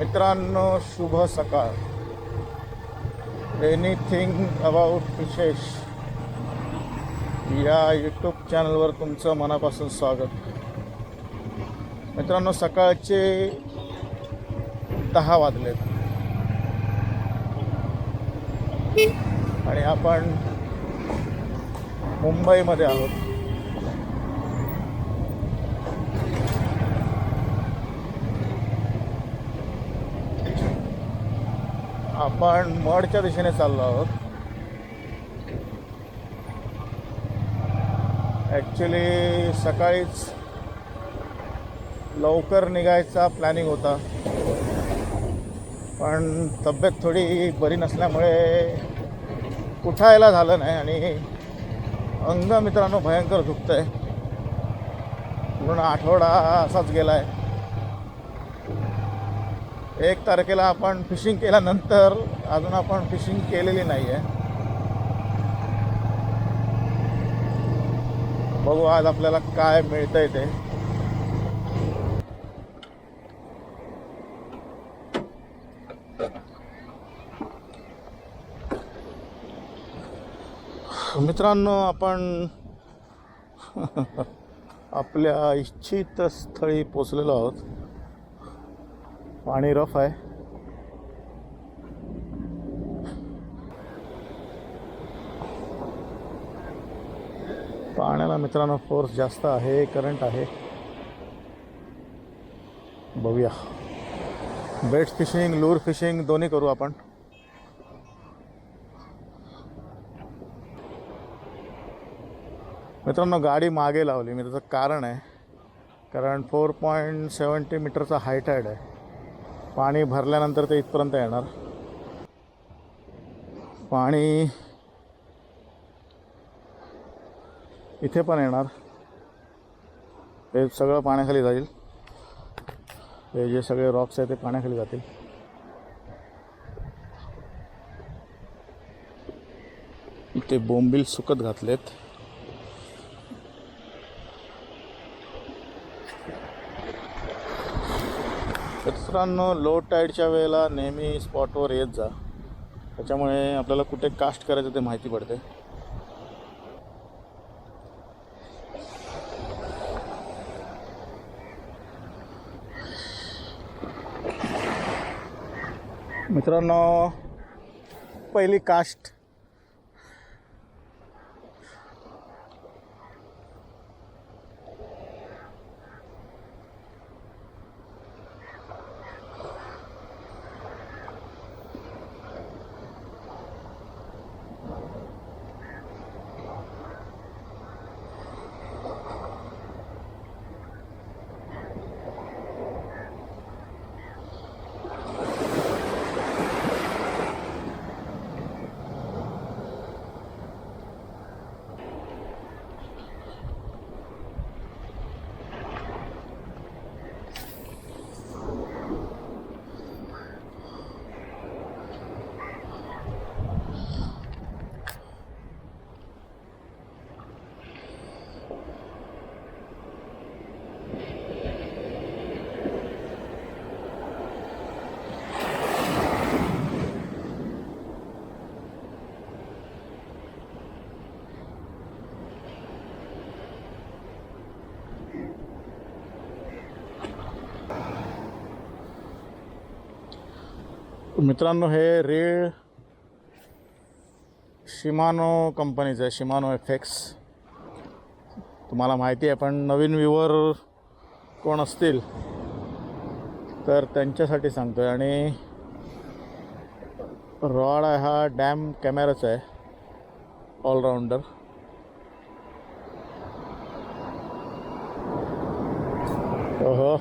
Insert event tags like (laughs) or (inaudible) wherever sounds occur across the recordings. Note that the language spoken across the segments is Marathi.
मित्रांनो शुभ सकाळ. एनिथिंग अबाउट विशेष? या यूट्यूब चॅनलवर तुमचं मनापासून स्वागत. मित्रांनो सकाळचे दहा वाजलेत. आणि आपण मुंबईमध्ये आहोत. आपण मडच्या दिशेने चाललो आहोत. ॲक्च्युली सकाळीच लवकर निघायचा प्लॅनिंग होता. पण तब्येत थोडी बरी नसल्यामुळे उठायला झालं नाही आणि अंग मित्रांनो भयंकर दुखतं आहे पूर्ण आठवडा असाच गेला आहे एक तारखेला आपण फिशिंग केल्यानंतर अजून आपण फिशिंग केलेली नाही आहे बघू आज आपल्याला काय मिळतंय ते. मित्रांनो आपण (laughs) आपल्या इच्छित स्थळी पोचलेलो आहोत. पाणी रफ आहे. पाण्याला मित्रांनो फोर्स जास्त आहे करंट आहे. बघूया. बेट फिशिंग लूर फिशिंग दोन्ही करू आपण. मित्रांनो गाडी मागे लावली. मी त्याचं कारण आहे. कारण फोर पॉईंट सेवन्टी मीटरचा हायटाईड आहे. पाणी भरल्यानंतर ते इथपर्यंत येणार. पाणी इथे पण येणार. हे सगळं पाण्याखाली जाईल. हे जे सगळे रॉक्स आहेत ते पाण्याखाली जातील. ते बोंबील सुकत घातलेत. मित्रांनो लो टाईडच्या वेळेला नेहमी स्पॉटवर येत जा. त्याच्यामुळे आपल्याला कुठे कास्ट करायचं ते माहिती पडते. मित्रांनो पहिली कास्ट मित्रांनो हे रेळ शिमानो कंपनीचं आहे शिमानो एफेक्स तुम्हाला माहिती आहे पण नवीन व्ह्यूवर कोण असतील तर त्यांच्यासाठी सांगतो आहे आणि रॉड आहे हा डॅम कॅमेराचा आहे ऑलराऊंडर. ओहो.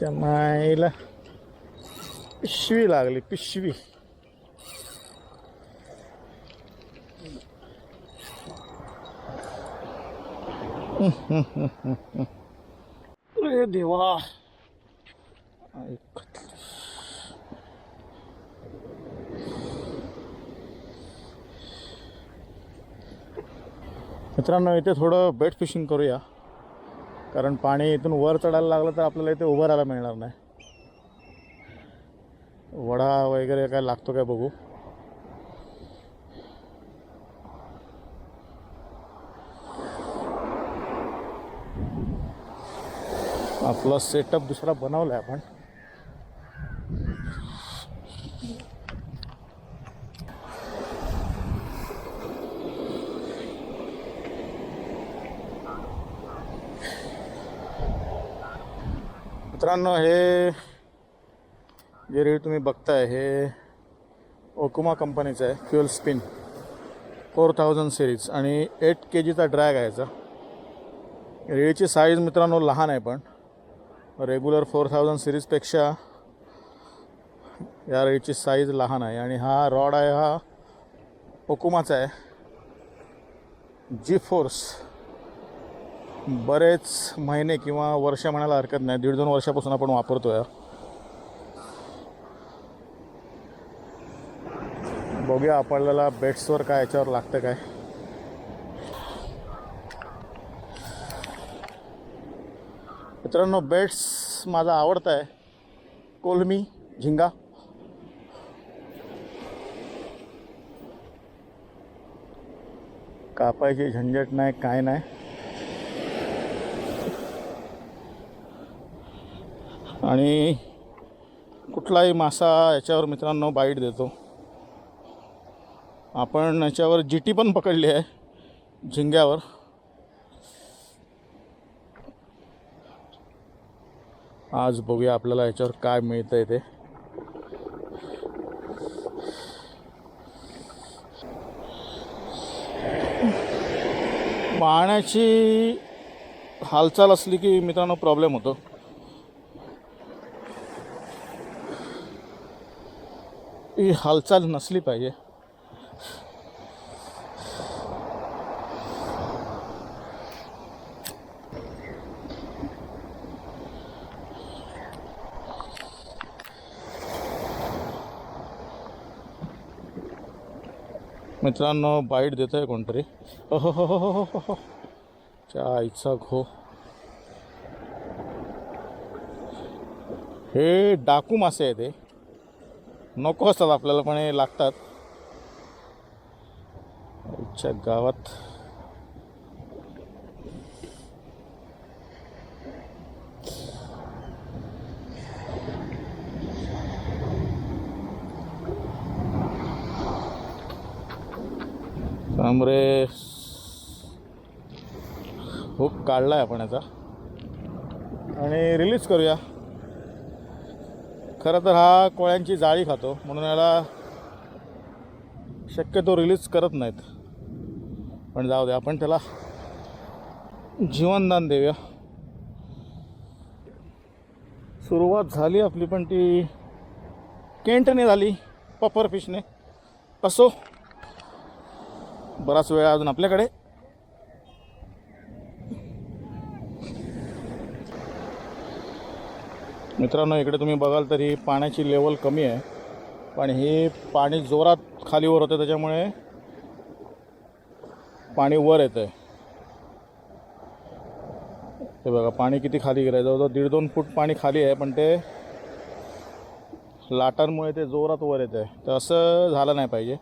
च्या माईला पिशवी लागली पिशवी. अरे देवा. मित्रांनो इथे थोडं बेट फिशिंग करूया. कारण पाणी इथून वर चढायला लागलं तर आपल्याला इथे उभं राहायला मिळणार नाही. वडा वगैरे काय लागतो काय बघू. आपला सेटअप दुसरा बनवला आहे आपण. मित्रांनो हे जे रील तुम्ही बघताय हे ओकुमा कंपनीचं आहे fuel spin. Four thousand series आणि एट के जीचा ड्रॅग आहे याचा. रीळची साईज मित्रांनो लहान आहे पण. रेग्युलर फोर थाउजंड सिरीजपेक्षा या रीळची साईज लहान आहे. आणि हा रॉड आहे हा ओकुमाचा आहे. जी फोर्स बरेच महिने किंवा वर्ष म्हणायला हरकत नाही. दीड दोन वर्षापासून आपण वापरतो आहे बघूया आपल्याला बेट्सवर काय याच्यावर लागतं काय. मित्रांनो बेट्स माझा आवडता आहे. कोलमी झिंगा. कापायची झंझट नाही काय नाही. आणि कुठलाही मासा याच्यावर मित्रांनो बाईट देतो. आपण याच्यावर जिटी पण पकडली आहे झिंग्यावर. आज बघूया आपल्याला याच्यावर काय मिळतं आहे ते. पाण्याची हालचाल असली की मित्रांनो प्रॉब्लेम होतो. ही हालचाल नसली पाहिजे. मित्रांनो बाईट देत आहे कोणतरी. हो हो, हो हो हो हो हो हो च्या आईचा घो. हे डाकू मासे आहे ते नको असतात आपल्याला पण हे लागतात. आईच्या गावात. तांबरे हुक आहे आपण याचा. आणि रिलीज करूया. खरं तर हा कोळ्यांची जाळी खातो म्हणून याला शक्यतो रिलीज करत नाहीत. पण जाऊ दे आपण त्याला जीवनदान देऊया. सुरुवात झाली आपली पण ती केंटने झाली पपर फिशने असो. बराच वेळ अजून आपल्याकडे. मित्रांनो इकडे तुम्ही बघाल तर ही पाण्याची लेवल कमी आहे. पण हे पाणी जोरात खालीवर होतं त्याच्यामुळे पाणी वर येतं आहे ते बघा पाणी किती खाली गेलं आहे जवळजवळ दीड दोन फूट पाणी खाली आहे पण ते लाटांमुळे ते जोरात वर येतं आहे तर असं झालं नाही पाहिजे.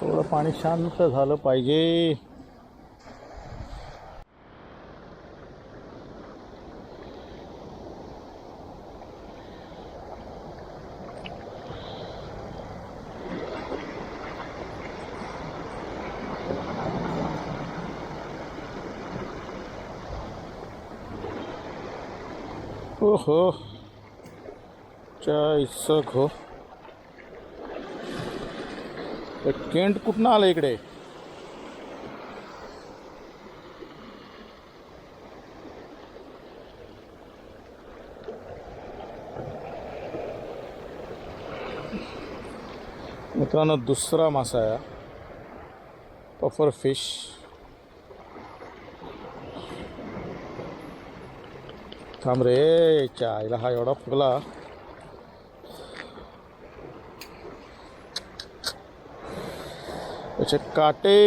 थोडं पाणी शांत झालं पाहिजे. हो हो चायसक हो टेंट कुठनं आलं इकडे? मित्रांनो दुसरा मासा आहे पफर फिश थांब रे चायला हा एवढा फुगला. त्याचे काटे.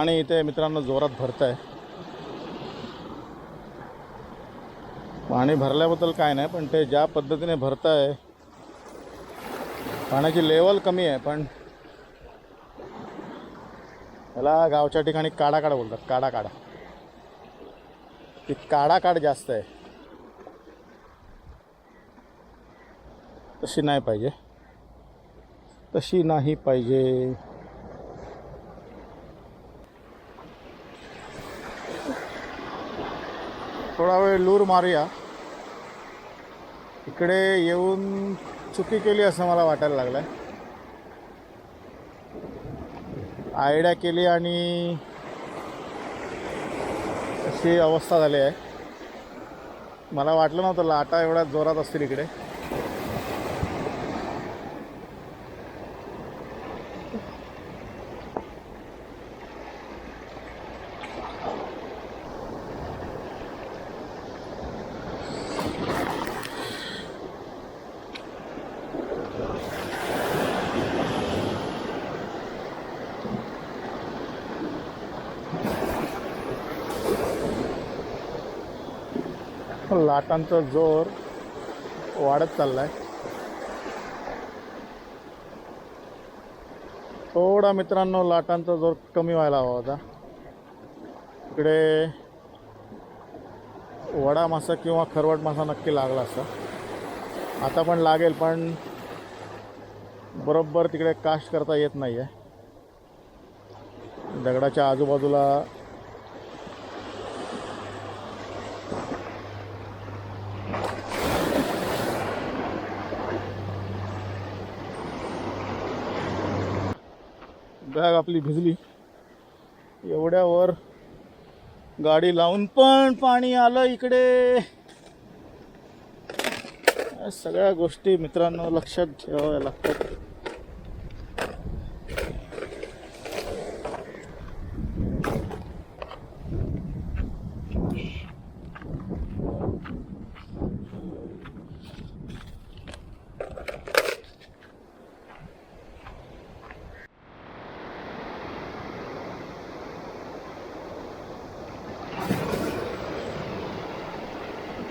पाणी इथे मित्रांनो जोरात भरत आहे पाणी भरल्याबद्दल काय नाही पण ते ज्या पद्धतीने भरत आहे पाण्याची लेवल कमी आहे पण त्याला गावच्या ठिकाणी काडा काडा बोलतात काडा काडा ती काडा काड जास्त आहे. तशी नाही पाहिजे. तशी नाही पाहिजे. थोडा वेळ लूर मारूया. इकडे येऊन चुकी केली असं मला वाटायला लागलं आहे आयडिया केली आणि अशी अवस्था झाली आहे. मला वाटलं नव्हतं लाटा एवढ्या जोरात असतील इकडे. लाटांचा जोर वाढत चालला आहे थोडा मित्रांनो लाटांचा जोर कमी व्हायला हवा होता. इकडे वडा मासा किंवा खरवट मासा नक्की लागला असता. आता पण लागेल पण बरोबर तिकडे कास्ट करता येत नाही आहे दगडाच्या आजूबाजूला बॅग आपली भिजली. एवढ्यावर गाडी लावून पण पाणी आलं इकडे. सगळ्या गोष्टी मित्रांनो लक्षात ठेवाव्या लागतात.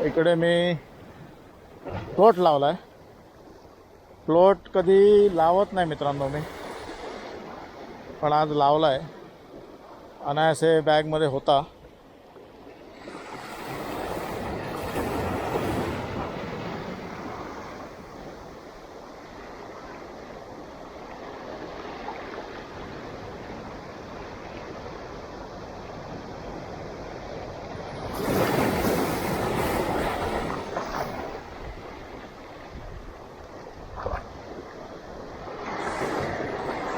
इकडे मी प्लॉट लावला आहे प्लॉट कधी लावत नाही मित्रांनो मी. पण आज लावला आहे अनायासे बॅगमध्ये होता.